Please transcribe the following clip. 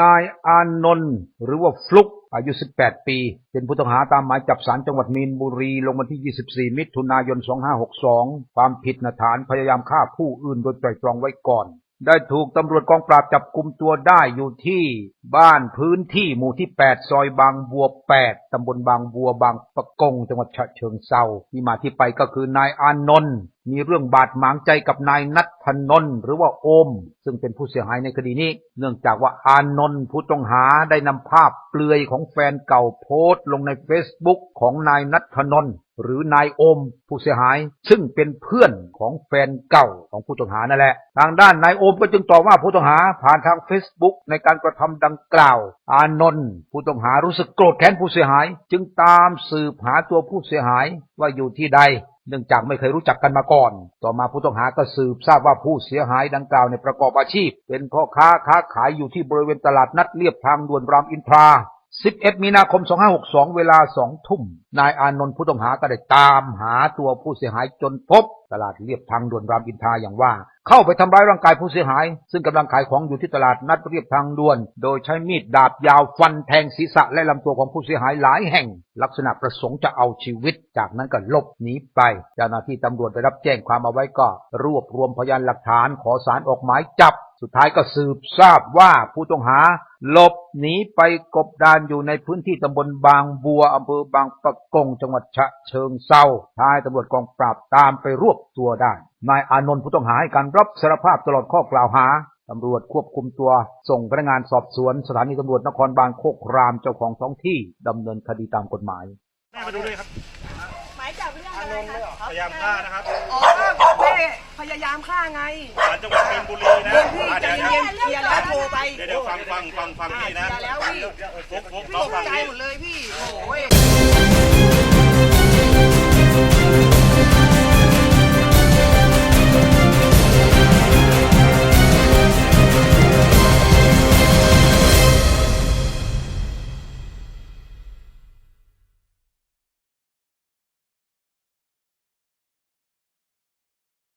นายอานนท์หรือว่าฟลุกอายุ 18 ปี เป็นผู้ต้องหาตามหมายจับสารจังหวัดมีนบุรี ลงวันที่ 24 มิถุนายน 2562 ความผิดนฐานพยายามฆ่าผู้อื่นโดยไตรตรองไว้ก่อน ได้ถูกตำรวจกองปราบจับกลุ่มตัวได้อยู่ที่บ้านพื้นที่หมู่ที่ 8 ซอยบางบัว 8 ตำบลบางบัวบางปะกง จังหวัดฉะเชิงเซาที่มาที่ไปก็คือนายอานนท์มีเรื่องบาดหมางใจกับนายนัทธนน์หรือว่าโอม ซึ่งเป็นผู้เสียหายในคดีนี้ เนื่องจากว่าอานนท์ผู้ต้องหาได้นำภาพเปลือยของแฟนเก่าโพสต์ลงในเฟซบุ๊กของนายนัทธนน์หรือนายโอมผู้เสียหาย ซึ่งเป็นเพื่อนของแฟนเก่าของผู้ต้องหานั่นแหละ ทางด้านนายโอมก็จึงต่อว่าผู้ต้องหาผ่านทางเฟซบุ๊กในการกระทำดังกล่าว อานนท์ผู้ต้องหารู้สึกโกรธแค้นผู้เสียหาย จึงตามสืบหาตัวผู้เสียหายว่าอยู่ที่ใด เนื่องจากไม่เคยรู้จักกันมาก่อน ต่อมาผู้ต้องหาก็สืบทราบว่าผู้เสียหายดังกล่าวในประกอบอาชีพ เป็นพ่อค้าค้าขายอยู่ที่บริเวณตลาดนัดเลียบทางด่วนรามอินทรา 11 มีนาคม 2562 เวลา 2 ทุ่ม นายอานนท์ผู้ต้องหาก็ได้ตามหาตัวผู้เสียหายจนพบ ตลาดเลียบทางด่วนรามอินทราอย่างว่า เข้าไปทำร้ายร่างกายผู้เสียหาย ซึ่งกำลังขายของอยู่ที่ตลาดนัดเรียบทางด่วน โดยใช้มีดดาบยาวฟันแทงศีรษะและลำตัวของผู้เสียหายหลายแห่ง ลักษณะประสงค์จะเอาชีวิต จากนั้นก็หลบหนีไปเจ้าหน้าที่ตำรวจได้รับแจ้งความเอาไว้ก็ รวบรวมพยานหลักฐานขอสารออกหมายจับ สุดท้ายก็สืบทราบว่าผู้ต้องหาหลบหนีไปกบดานอยู่ในพื้นที่ตำบลบางบัวอำเภอบางปะกงจังหวัดฉะเชิงเซาท้ายตำรวจกองปราบตามไปรวบตัวได้ นายอานนท์ผู้ต้องหาให้การรับสารภาพตลอดข้อกล่าวหาตำรวจควบคุมตัว ส่งพนักงานสอบสวน สถานีตำรวจนครบาลโคกรามเจ้าของท้องที่ดำเนินคดีตามกฎหมายแม่มาดูด้วยครับายจับเรื่องอะไรคะพยายามฆ่านะครับอ๋อแม่พยายามฆ่าไงศาลจังหวัดมีนบุรีนะเดี๋ยวพี่อะใจเดี๋ยวเย็นๆเคลียร์แล้วโทรไปเดี๋ยวเดี๋ยวฟังฟังฟังฟังอ่าพี่เคลีนะยร์แล้วพี่ฟุกฟุกพี่น้องตกฟังใจพี่ หมดเลยพี่โอ้ย